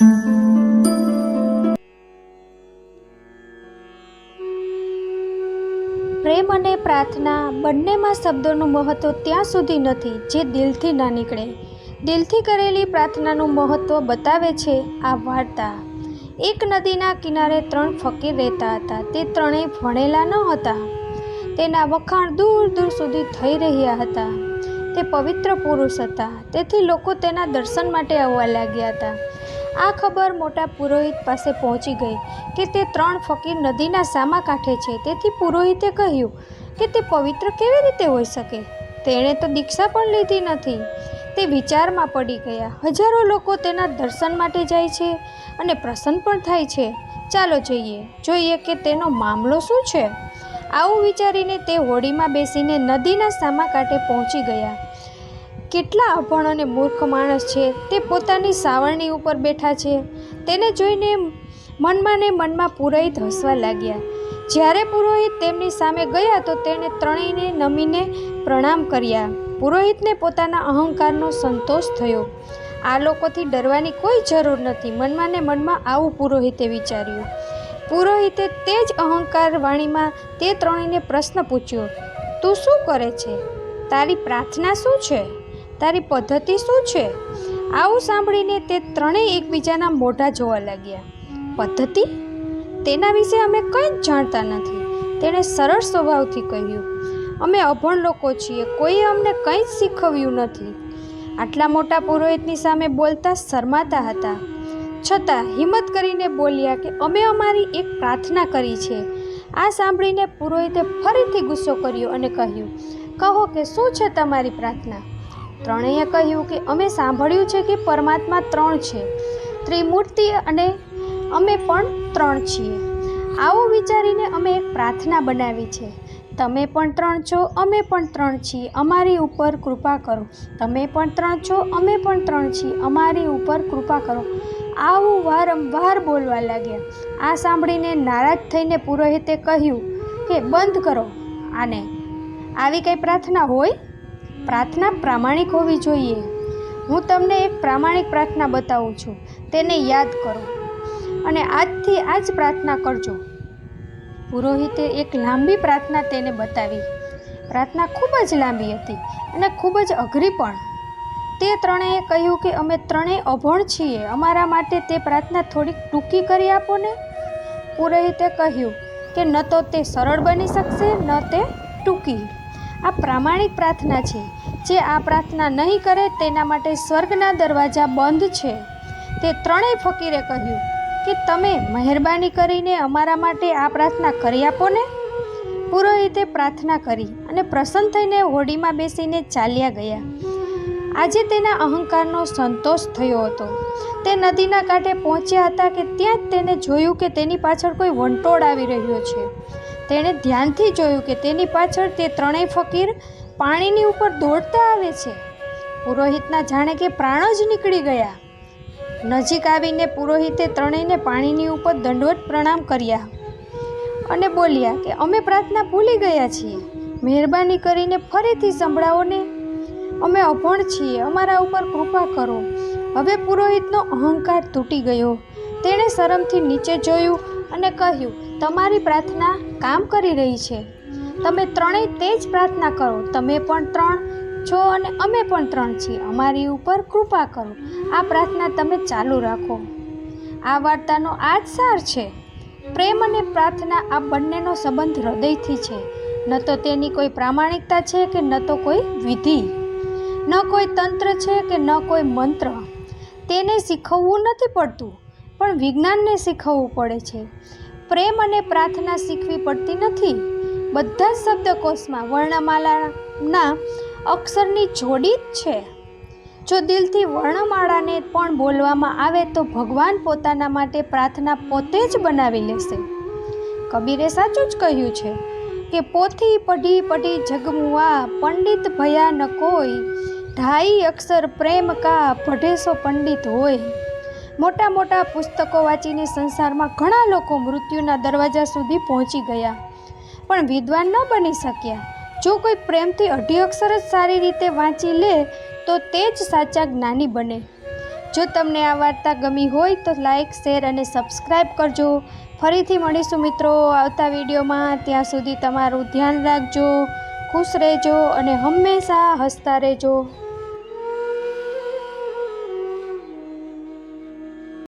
પ્રેમ અને પ્રાર્થના બંનેમાં શબ્દોનું મહત્ત્વ ત્યાં સુધી નથી, જે દિલથી ના નીકળે. દિલથી કરેલી પ્રાર્થનાનું મહત્ત્વ બતાવે છે આ વાર્તા. એક નદીના કિનારે ત્રણ ફકીર રહેતા હતા. તે ત્રણેય ભણેલા ન હતા. તેના વખાણ દૂર દૂર સુધી થઈ રહ્યા હતા. તે પવિત્ર પુરુષ હતા. તેથી લોકો તેના દર્શન માટે આવવા લાગ્યા હતા. આ ખબર મોટા પુરોહિત પાસે પહોંચી ગઈ કે તે ત્રણ ફકીર નદીના સામા કાંઠે છે. તેથી પુરોહિતે કહ્યું કે તે પવિત્ર કેવી રીતે હોઈ શકે? તેણે તો દીક્ષા પણ લીધી નથી. તે વિચારમાં પડી ગયા. હજારો લોકો તેના દર્શન માટે જાય છે અને પ્રસન્ન પણ થાય છે. ચાલો જઈએ. જોઈએ કે તેનો મામલો શું છે? આવું વિચારીને તે હોડીમાં બેસીને નદીના સામા કાંઠે પહોંચી ગયા. કેટલા અભણ અને મૂર્ખ માણસ છે, તે પોતાની સાવરણી ઉપર બેઠા છે. તેને જોઈને મનમાં ને મનમાં પુરોહિત હસવા લાગ્યા. જ્યારે પુરોહિત તેમની સામે ગયા તો તેણે ત્રણેયને નમીને પ્રણામ કર્યા. પુરોહિતને પોતાના અહંકારનો સંતોષ થયો. આ લોકોથી ડરવાની કોઈ જરૂર નથી, મનમાં ને મનમાં આવું પુરોહિતે વિચાર્યું. પુરોહિતે તે જ અહંકાર વાણીમાં તે ત્રણેયને પ્રશ્ન પૂછ્યો, તું શું કરે છે? તારી પ્રાર્થના શું છે? તારી પદ્ધતિ શું છે? આવું સાંભળીને તે ત્રણેય એકબીજાના મોઢા જોવા લાગ્યા. પદ્ધતિ? તેના વિશે અમે કંઈ જ જાણતા નથી, તેણે સરળ સ્વભાવથી કહ્યું. અમે અભણ લોકો છીએ, કોઈએ અમને કંઈ જ શીખવ્યું નથી. આટલા મોટા પુરોહિતની સામે બોલતા શરમાતા હતા. છતાં હિંમત કરીને બોલ્યા કે અમે અમારી એક પ્રાર્થના કરી છે. આ સાંભળીને પુરોહિતે ફરીથી ગુસ્સો કર્યો અને કહ્યું, કહો કે શું છે તમારી પ્રાર્થના? ત્રણેય કહ્યું કે અમે સાંભળ્યું છે કે પરમાત્મા ત્રણ છે. ત્રિમૂર્તિ અને અમે પણ ત્રણ છીએ. આવું વિચારીને અમે એક પ્રાર્થના બનાવી છે. તમે પણ ત્રણ છો, અમે પણ ત્રણ છીએ. અમારી ઉપર કૃપા કરો. તમે પણ ત્રણ છો, અમે પણ ત્રણ છીએ. અમારી ઉપર કૃપા કરો. આવું વારંવાર બોલવા લાગ્યા. આ સાંભળીને નારાજ થઈને પુરોહિતે કહ્યું કે બંધ કરો. આને. આવી કંઈ પ્રાર્થના હોય? પ્રાર્થના પ્રામાણિક હોવી જોઈએ. હું તમને એક પ્રામાણિક પ્રાર્થના બતાવું છું. તેને યાદ કરો અને આજથી આ જ પ્રાર્થના કરજો. પુરોહિતે એક લાંબી પ્રાર્થના તેને બતાવી. પ્રાર્થના ખૂબ જ લાંબી હતી અને ખૂબ જ અઘરી પણ. તે ત્રણેય કહ્યું કે અમે ત્રણેય અભણ છીએ. અમારા માટે તે પ્રાર્થના થોડીક ટૂંકી કરી આપો ને? પુરોહિતે કહ્યું કે ન તો તે સરળ બની શકશે, ન તે ટૂંકી. આ પ્રામાણિક પ્રાર્થના છે. જે આ પ્રાર્થના નહીં કરે તેના માટે સ્વર્ગના દરવાજા બંધ છે. તે ત્રણેય ફકીરે કહ્યું કે તમે મહેરબાની કરીને અમારા માટે આ પ્રાર્થના કરી આપો ને? પુરોહિતે પ્રાર્થના કરી અને પ્રસન્ન થઈને હોડીમાં બેસીને ચાલ્યા ગયા. આજે તેના અહંકારનો સંતોષ થયો હતો. તે નદીના કાંઠે પહોંચ્યા હતા કે ત્યાં જ તેને જોયું કે તેની પાછળ કોઈ વંટોળ આવી રહ્યો છે. તેણે ધ્યાનથી જોયું કે તેની પાછળ તે ત્રણેય ફકીર પાણીની ઉપર દોડતા આવે છે. પુરોહિતના જાણે કે પ્રાણ જ નીકળી ગયા. નજીક આવીને પુરોહિતે ત્રણેયને પાણીની ઉપર દંડવત પ્રણામ કર્યા અને બોલ્યા કે અમે પ્રાર્થના ભૂલી ગયા છીએ. મહેરબાની કરીને ફરીથી સંભળાવો ને અમે અભણ છીએ, અમારા ઉપર કૃપા કરો. હવે પુરોહિતનો અહંકાર તૂટી ગયો. તેણે શરમથી નીચે જોયું અને કહ્યું, તમારી પ્રાર્થના કામ કરી રહી છે. તમે ત્રણેય તે જ પ્રાર્થના કરો. તમે પણ ત્રણ છો અને અમે પણ ત્રણ છીએ. અમારી ઉપર કૃપા કરો. આ પ્રાર્થના તમે ચાલુ રાખો. આ વાર્તાનો આ જ સાર છે. પ્રેમ અને પ્રાર્થના આ બંનેનો સંબંધ હૃદયથી છે. ન તો તેની કોઈ પ્રામાણિકતા છે કે ન તો કોઈ વિધિ. ન કોઈ તંત્ર છે કે ન કોઈ મંત્ર. તેને શીખવવું નથી પડતું. પણ વિજ્ઞાનને શીખવવું પડે છે. પ્રેમ અને પ્રાર્થના શીખવી પડતી નથી. બધા જ શબ્દકોશમાં વર્ણમાલાના અક્ષરની જોડી જ છે. જો દિલથી વર્ણમાળાને પણ બોલવામાં આવે તો ભગવાન પોતાના માટે પ્રાર્થના પોતે જ બનાવી લેશે. કબીરે સાચું જ કહ્યું છે કે, પોથી પઢી પઢી જગમુઆ પંડિત ભયા ન કોઈ. ઢાઈ અક્ષર પ્રેમ કા પઢેસો પંડિત હોય. મોટા મોટા પુસ્તકો વાંચીને સંસારમાં ઘણા લોકો મૃત્યુના દરવાજા સુધી પહોંચી ગયા. પણ વિદ્વાન ન બની શક્યા. જો કોઈ પ્રેમથી અઢી અક્ષર જ સારી રીતે વાંચી લે, તો તે જ સાચા જ્ઞાની બને. જો તમને આ વાર્તા ગમી હોય, તો લાઇક શેર અને સબસ્ક્રાઈબ કરજો. ફરીથી મળીશું મિત્રો આવતા વિડીયોમાં. ત્યાં સુધી તમારું ધ્યાન રાખજો, ખુશ રહેજો અને હંમેશા હસતા રહેજો.